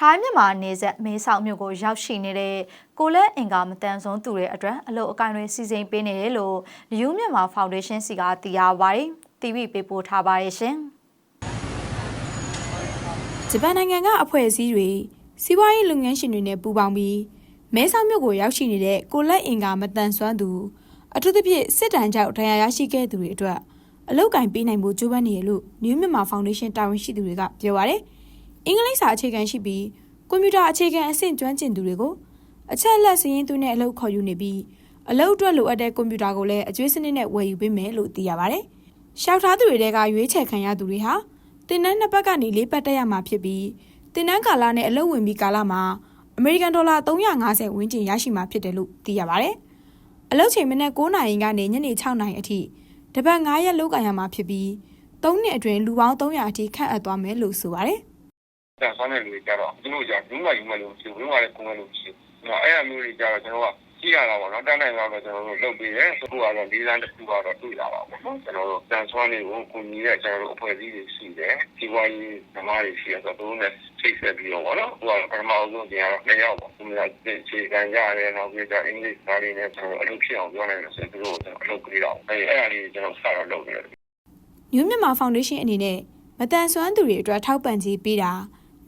ထိုင်းမြန်မာနေဆက်မဲဆောက်မြို့ကိုရောက်ရှိနေတဲ့ကိုလက်အင်ကာမတန်ဆုံးသူတွေအတွက်အလုပ်အကိုင်တွေစီစဉ်ပေးနေတယ်လို့လူယူမြန်မာဖောင်ဒေးရှင်းစီကသိရပါတယ်။ TV ပေးပို့ထားပါတယ်ရှင်။ဂျပန်နိုင်ငံကအဖွဲ့အစည်းတွေစီးပွားရေးလုပ်ငန်းရှင်တွေနဲ့ပူးပေါင်းပြီးမဲဆောက်မြို့ကိုရောက်ရှိနေတဲ့ကိုလက်အင်ကာမတန်ဆွမ်းသူအထူးသဖြင့်စစ်တမ်းကြောင့်ဒဏ်ရာရရှိခဲ့သူတွေအတွက်အလောက်ကင်ပေးနိုင်ဖို့ကြိုးပမ်းနေရလို့ New Myanmar Foundation တာဝန်ရှိသူတွေကပြောပါရယ် အင်္ဂလိပ်စာအခြေခံရှိပြီးကွန်ပျူတာအခြေခံအဆင့်ကျွမ်းကျင်သူတွေကိုအချက်အလက်စရင်းသွင်းတဲ့အလုပ်ခေါ်ယူနေပြီးအလုပ်အတွက်လိုအပ်တဲ့ကွန်ပျူတာကိုလည်းအကျွေးစနစ်နဲ့ဝယ်ယူပေးမယ်လို့သိရပါဗျ။ရှောက်ထားသူတွေတဲကရွေးချယ်ခံရသူတွေဟာတင်နန်းနှစ်ပတ်ကနေလေးပတ်တက်ရမှာဖြစ်ပြီးတင်နန်းကာလနဲ့အလုပ်ဝင်ပြီးကာလမှာအမေရိကန်ဒေါ်လာ350ဝန်းကျင်ရရှိမှာဖြစ်တယ်လို့သိရပါဗျ။အလုပ်ချိန်မနက်9နာရီကနေညနေ6နာရီအထိတပတ်9ရက်လုပ်ကင်ရမှာဖြစ်ပြီး3နှစ်အတွင်းလူပေါင်း300အထိခန့်အပ်သွားမယ်လို့ဆိုပါတယ်။ တန်ဆောင်တဲ့လူတွေကြတော့သူတို့ကဘူးမှယူမှလို့မရှိဘူးဘူးမှလည်းကိုယ်မှလို့မရှိဘူးအဲ့အမျိုးတွေကြတော့ကျွန်တော်ကကြည့်ရတာပေါ့နော်တန်းနိုင်တော့ကျွန်တော်တို့လုပ်ပေးတယ်အခုကတော့လေးလမ်းတစ်ခုကတော့တွေ့ရပါပေါ့နော်ကျွန်တော်တို့တန်ဆောင်တွေကိုကိုညီတဲ့ကျွန်တော်တို့အဖွဲ့အစည်းတွေရှိတယ်ဒီဝိုင်းဓမ္မတွေရှိရဆိုတော့သူတို့နဲ့ချိတ်ဆက်ပြီးတော့ပေါ့နော်အခုကပထမဆုံးပြန်တော့နှစ်ယောက်ပေါ့သူများခြေခံကြရတယ်နောက်ပြီးတော့အင်္ဂလိပ်စာတွေနဲ့ကျွန်တော်အလုပ်ဖြစ်အောင်ပြောနိုင်လို့ဆိုသူတို့အလုပ်ပေးတော့အဲ့အဲ့အရာလေးကျွန်တော်စတော့လုပ်နေတယ် New Myanmar Foundation အနေနဲ့မတန်ဆွမ်းသူတွေအတွက်ထောက်ပံ့ကြေးပေးတာ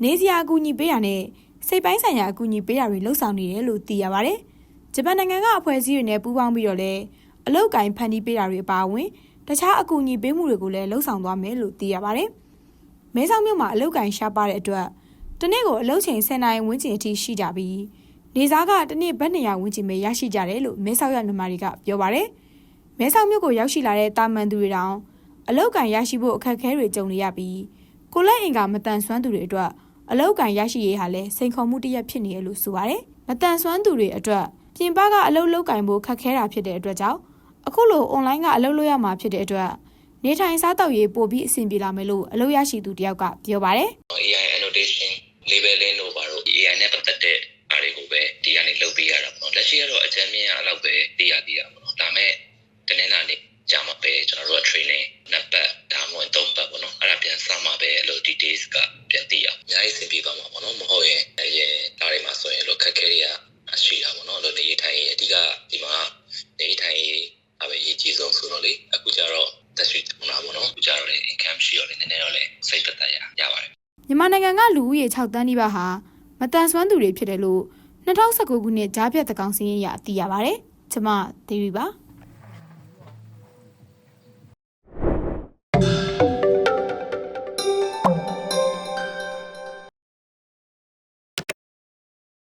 နေစရာအကူအညီပေးတာနဲ့စိတ်ပိုင်းဆိုင်ရာအကူအညီပေးတာတွေလှုပ်ဆောင်နေတယ်လို့သိရပါဗျ။ဂျပန်နိုင်ငံကအဖွဲ့အစည်းတွေနဲ့ပူးပေါင်းပြီးတော့လည်းအလုပ်ကိုင်ဖန်တီးပေးတာတွေအပါအဝင်တခြားအကူအညီပေးမှုတွေကိုလည်းလှုပ်ဆောင်သွားမယ်လို့သိရပါဗျ။မဲဆောက်မြို့မှာအလုပ်ကိုင်ရှားပါတဲ့အတွက်တနေ့ကိုအလုပ်ချိန်10နာရီဝန်းကျင်အထိရှိကြပြီးနေစားကတနေ့ဘတ်200ဝန်းကျင်ပဲရရှိကြတယ်လို့မဲဆောက်ရမြန်မာတွေကပြောပါဗျ။မဲဆောက်မြို့ကိုရောက်ရှိလာတဲ့တာမန်သူတွေတောင်အလောက်ကန်ရရှိဖို့အခက်အခဲတွေကြုံနေရပြီးကိုလက်အင်ကမတန်ဆွမ်းသူတွေအတွက် အလောက်ကန်ရရှိရေးဟာလည်းစိန်ခေါ်မှုတစ်ရပ်ဖြစ်နေရလို့ဆိုပါတယ်။မတန်ဆွမ်းသူတွေအတွက်ပြင်ပကအလုပ်လောက်ကန်ဖို့ခက်ခဲတာဖြစ်တဲ့အတွက်ကြောင့်အခုလိုအွန်လိုင်းကအလုပ်လုပ်ရမှာဖြစ်တဲ့အတွက်နေထိုင်စားတောက်ရေးပို့ပြီးအဆင်ပြေလာမယ်လို့အလုပ်ရရှိသူတယောက်ကပြောပါတယ်။ AI annotation labeling လို့ပါတော့ AI နဲ့ပတ်သက်တဲ့အားတွေကိုပဲဒီကနေလုပ်ပေးရတာပေါ့နော်လက်ရှိကတော့အချမ်းမြင့်အလောက်ပဲသိရသေးတာပေါ့နော်ဒါမဲ့တနင်္လာနေ့ကြာမှာပဲကျွန်တော်တို့က training နှစ်ပတ်ဒါမှမဟုတ်သုံးပတ်ပေါ့နော်အဲ့ဒါပြန်စမှာပဲလို့ details ကပြန်သိရအောင်အများကြီးအဆင်ပြေပါမှာပေါ့နော်မဟုတ်ရင်အရင်ဒါတွေမှာဆိုရင်လို့ခက်ခဲတွေကရှိတာပေါ့နော်လို့နေထိုင်ရေးအဓိကဒီမှာနေထိုင်ရေးအပဲအရေးကြီးဆုံးဆိုတော့လေအခုကျတော့တက်ရှိပုံလာပေါ့နော်အ ခုကျတော့လေ income ရှိတော့လေနည်းနည်းတော့လေစိတ်သက်သာရရပါတယ်မြန်မာနိုင်ငံကလူဦးရေ6တန်းနီးပါးဟာမတန်ဆွမ်းသူတွေဖြစ်တယ်လို့2019ခုနှစ်ကြားဖြတ်သကောင်စင်းရအသိရပါဗျ။ကျွန်မဒေဝီပါ။